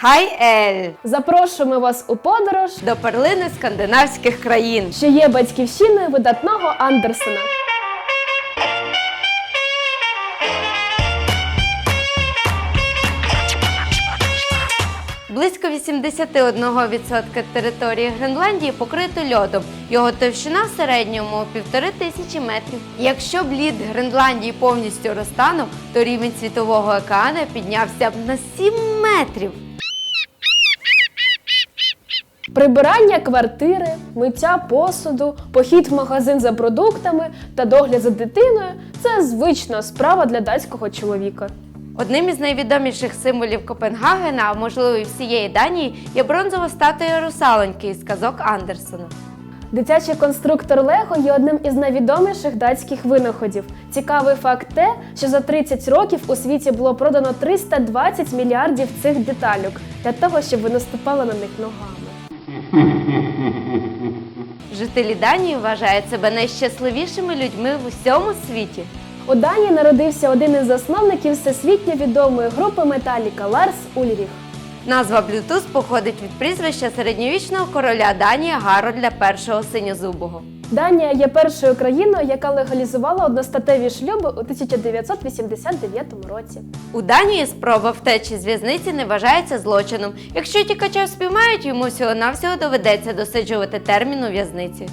Хай Ель! Запрошуємо вас у подорож, До перлини скандинавських країн. що є батьківщиною видатного Андерсена. Близько 81% території Гренландії покрито льодом. Його товщина в середньому півтори тисячі метрів. Якщо б лід Гренландії повністю розтанув, то рівень світового океану піднявся б на 7 метрів. Прибирання квартири, миття посуду, похід в магазин за продуктами та догляд за дитиною це звична справа для датського чоловіка. Одним із найвідоміших символів Копенгагена, а можливо і всієї Данії, є бронзова статуя русалоньки із казок Андерсона. Дитячий конструктор Лего є одним із найвідоміших датських винаходів. Цікавий факт те, що за 30 років у світі було продано 320 мільярдів цих деталюк для того, щоб ви наступали на них ногами. Жителі Данії вважають себе найщасливішими людьми в усьому світі. У Данії народився один із засновників всесвітньо відомої групи Металіка Ларс Ульріх. Назва Bluetooth походить від прізвища середньовічного короля Данії Гарольда І Синьозубого. Данія є першою країною, яка легалізувала одностатеві шлюби у 1989 році. У Данії спроба втечі з в'язниці не вважається злочином. Якщо тікача спіймають, йому всього-навсього доведеться досиджувати термін у в'язниці.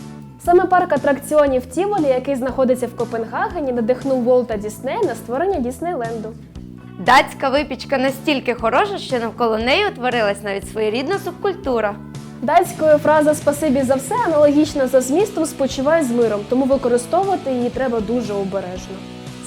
Саме парк атракціонів Тіволі, який знаходиться в Копенгагені, надихнув Волта Діснея на створення Діснейленду. Датська випічка настільки хороша, що навколо неї утворилась навіть своєрідна субкультура. Датською фраза Спасибі за все аналогічно за змістом спочивай з миром, тому використовувати її треба дуже обережно.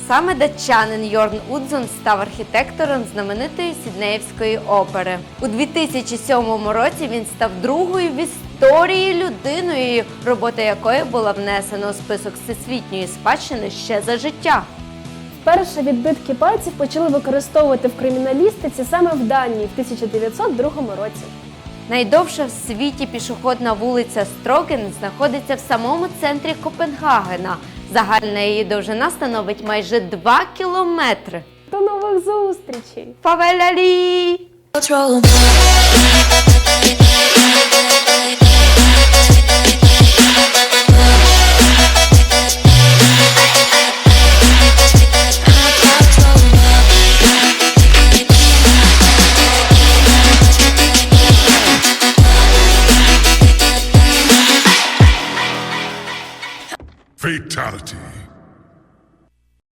Саме датчанин Йорн Удзон став архітектором знаменитої Сіднеївської опери. У 2007 році він став другою в історії людиною, робота якої була внесена у список всесвітньої спадщини ще за життя. Вперше відбитки пальців почали використовувати в криміналістиці саме в Данії в 1902 році. Найдовша в світі пішохідна вулиця Строген знаходиться в самому центрі Копенгагена. Загальна її довжина становить майже 2 кілометри. До нових зустрічей! Фавелялі! Fatality.